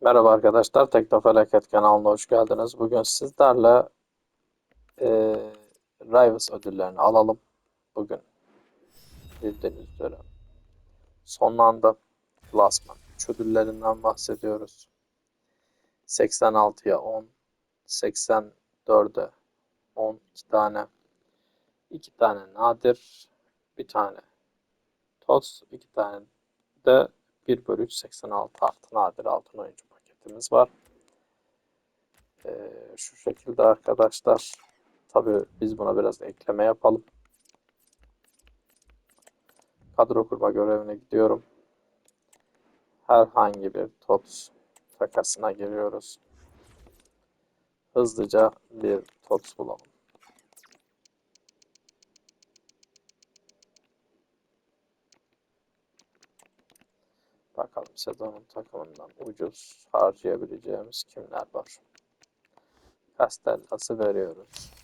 Merhaba arkadaşlar, Teknofelaket kanalına hoş geldiniz. Bugün sizlerle e, Rivals ödüllerini alalım. Bugün bildiğiniz üzere sonlandı. Klasman 3 ödüllerinden bahsediyoruz. 86'ya 10, 84'e 10, 2 tane, 2 tane nadir, bir tane TOTS, 2 tane de 1 bölü 3 86 artı nadir altın oyuncu paketimiz var. Ee, şu şekilde arkadaşlar. Tabi biz buna biraz ekleme yapalım. Kadro kurma görevine gidiyorum. Herhangi bir TOTS takasına giriyoruz. Hızlıca bir TOTS bulalım. Bakalım sezonun takımından ucuz harcayabileceğimiz kimler var. Castellas'ı veriyoruz.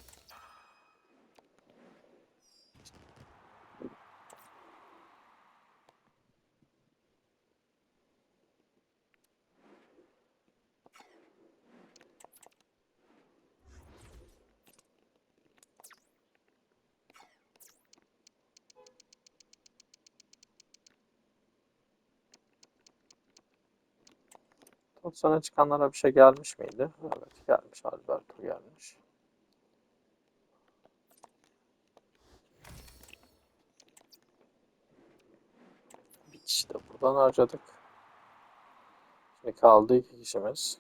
Sonra çıkanlara bir şey gelmiş miydi? Evet gelmiş. Alberto gelmiş. Bir kişi de buradan harcadık. Şimdi kaldı iki kişimiz.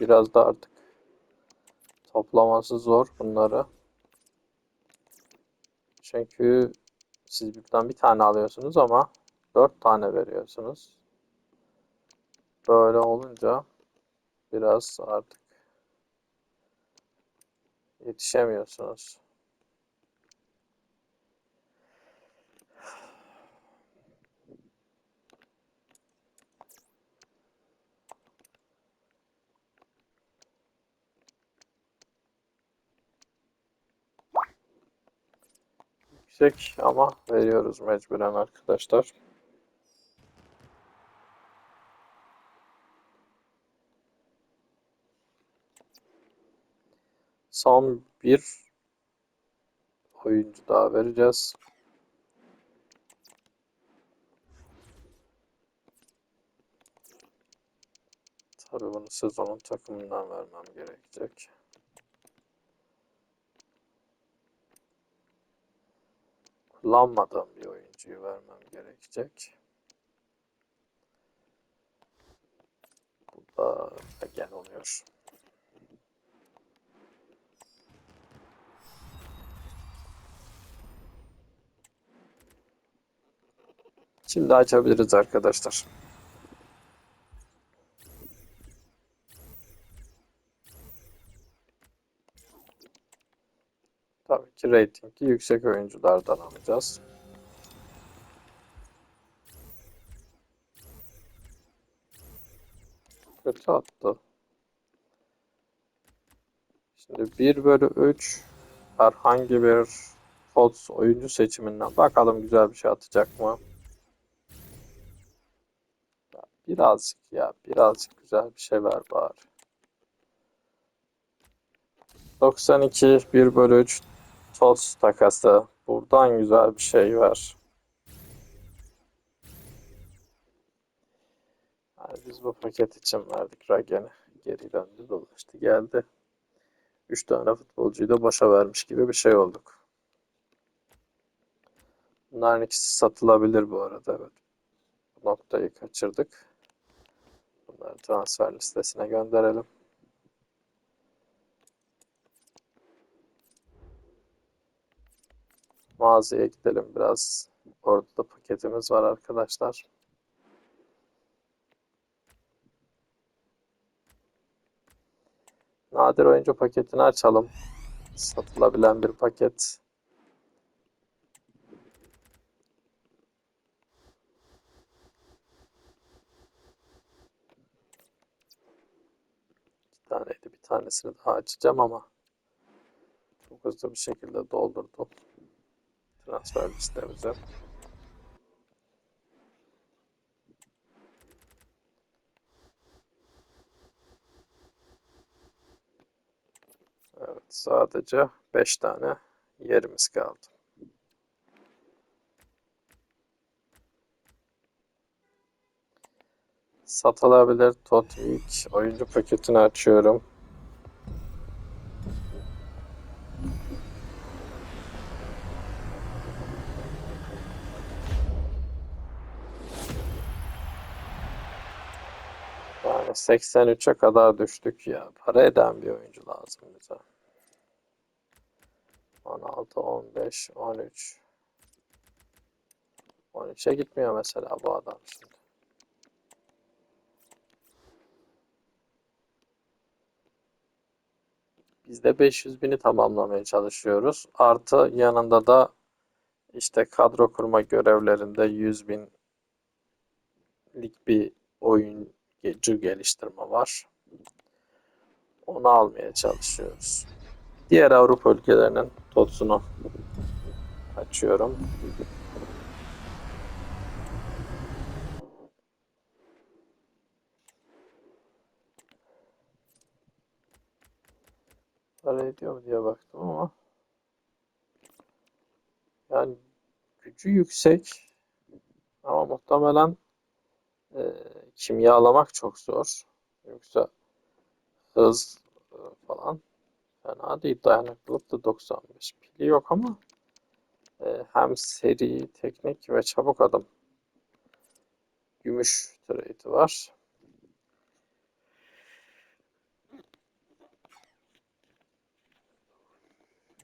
Biraz da artık toplaması zor bunları. Çünkü siz buradan bir tane alıyorsunuz ama dört tane veriyorsunuz. Böyle olunca biraz artık yetişemiyorsunuz. Yüksek ama veriyoruz mecburen arkadaşlar. Son bir oyuncu daha vereceğiz. Tabii bunu sezonun takımından vermem gerekecek. Kullanmadığım bir oyuncuyu vermem gerekecek. Bu da gel oluyor. Şimdi açabiliriz arkadaşlar. Tabii ki reytingi yüksek oyunculardan alacağız. Kötü attı. Şimdi 1 bölü 3 herhangi bir FOTS oyuncu seçiminden bakalım güzel bir şey atacak mı? Birazcık ya birazcık güzel bir şey ver bari. 92 1 bölü 3 TOTS takası. Buradan güzel bir şey ver. Yani biz bu paket için verdik Ragen'i. Geri döndü dolaştı geldi. 3 tane futbolcuyu da boşa vermiş gibi bir şey olduk. Bunların ikisi satılabilir bu arada evet. Bu noktayı kaçırdık. Bunları transfer listesine gönderelim. Mağazaya gidelim biraz. Orada da paketimiz var arkadaşlar. Nadir oyuncu paketini açalım. Satılabilen bir paket. taneydi. Bir tanesini daha açacağım ama çok hızlı bir şekilde doldurdum. Transfer listemize. Evet sadece 5 tane yerimiz kaldı. Satılabilir Totweek oyuncu paketini açıyorum. Yani 83'e kadar düştük ya. Para eden bir oyuncu lazım bize. 16, 15, 13. 13'e gitmiyor mesela bu adam şimdi. De 500 bini tamamlamaya çalışıyoruz. Artı yanında da işte kadro kurma görevlerinde 100 binlik bir oyuncu geliştirme var. Onu almaya çalışıyoruz. Diğer Avrupa ülkelerinin TOTS'unu açıyorum. Para ediyor mu diye baktım ama yani gücü yüksek ama muhtemelen e, kimyalamak çok zor. Yoksa hız e, falan fena değil. Dayanıklılık da 95. Pili yok ama e, hem seri, teknik ve çabuk adım. Gümüş trade'i var.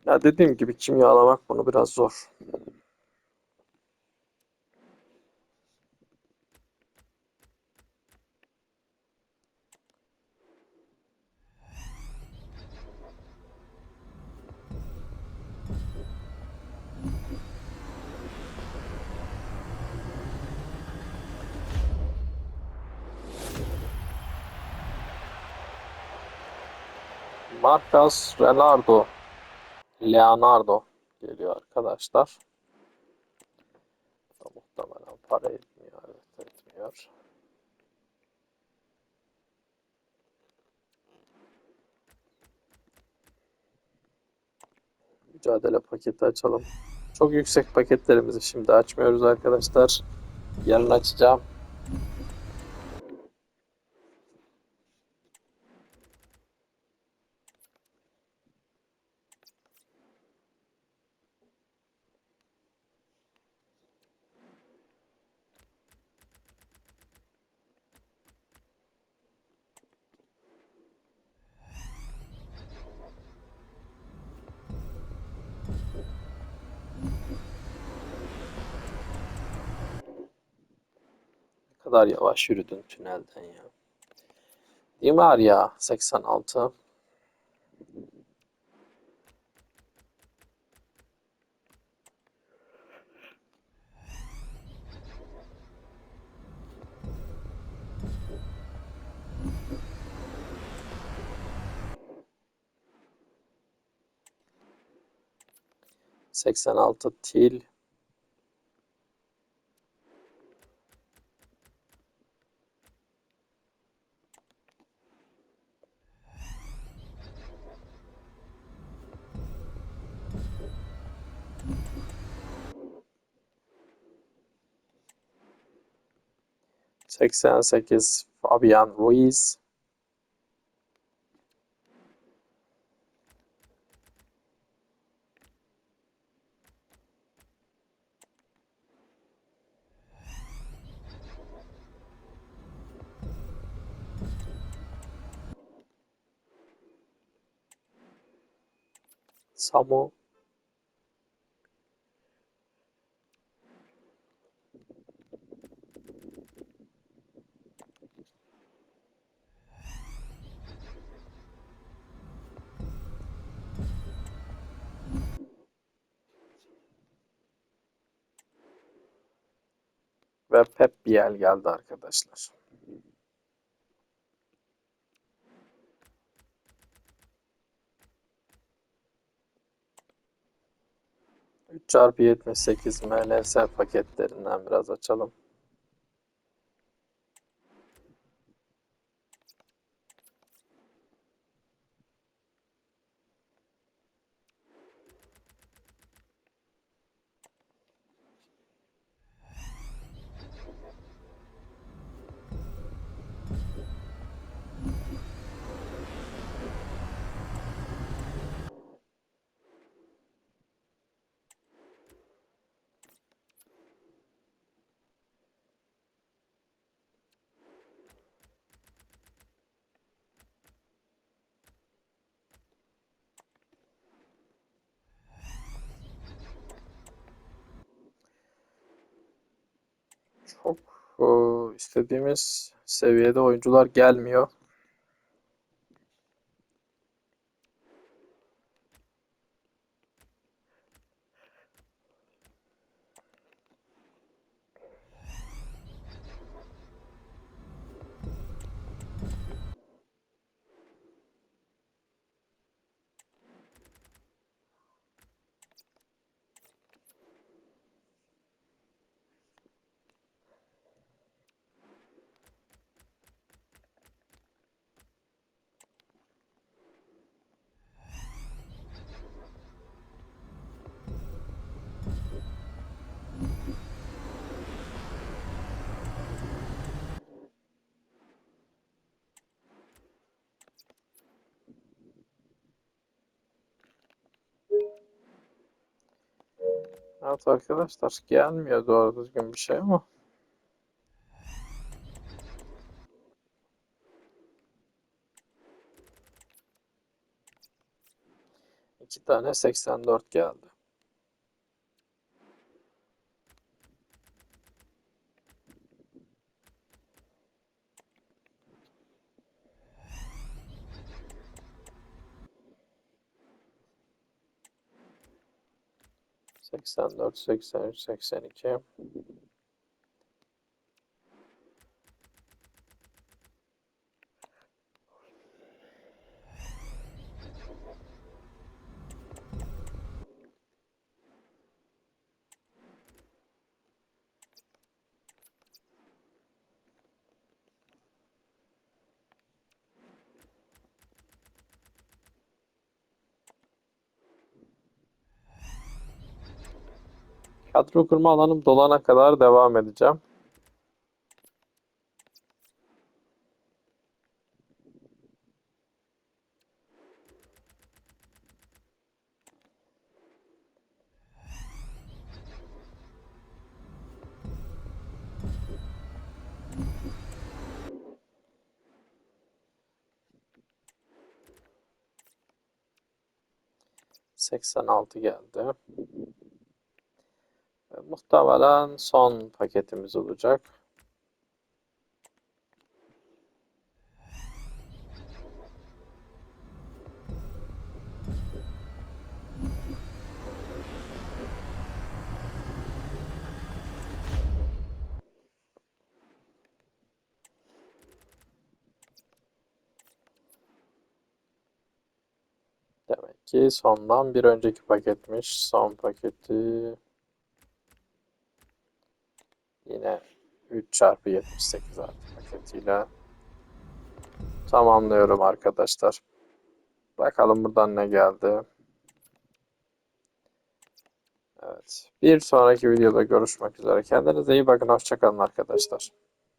Ya dediğim gibi kimyalamak bunu biraz zor. Marcus Leonardo Leonardo geliyor arkadaşlar. Da muhtemelen para etmiyor. Evet etmiyor. Mücadele paketi açalım. Çok yüksek paketlerimizi şimdi açmıyoruz arkadaşlar. Yarın açacağım. Kadar yavaş yürüdün tünelden ya. Di Maria 86. Seksen altı Til. 88 Fabian Ruiz. Samo ve Pep Biel geldi arkadaşlar. Çarpı 78 MLS paketlerinden biraz açalım. Çok e, istediğimiz seviyede oyuncular gelmiyor. Evet arkadaşlar gelmiyor doğru düzgün bir şey ama iki tane 84 geldi. 84, 83, 82 Kadro kurma alanım dolana kadar devam edeceğim. Seksen altı geldi. Muhtemelen son paketimiz olacak. Demek ki sondan bir önceki paketmiş. Son paketi yine 3 çarpı 78 artı paketiyle tamamlıyorum arkadaşlar. Bakalım buradan ne geldi. Evet. Bir sonraki videoda görüşmek üzere. Kendinize iyi bakın. Hoşçakalın arkadaşlar.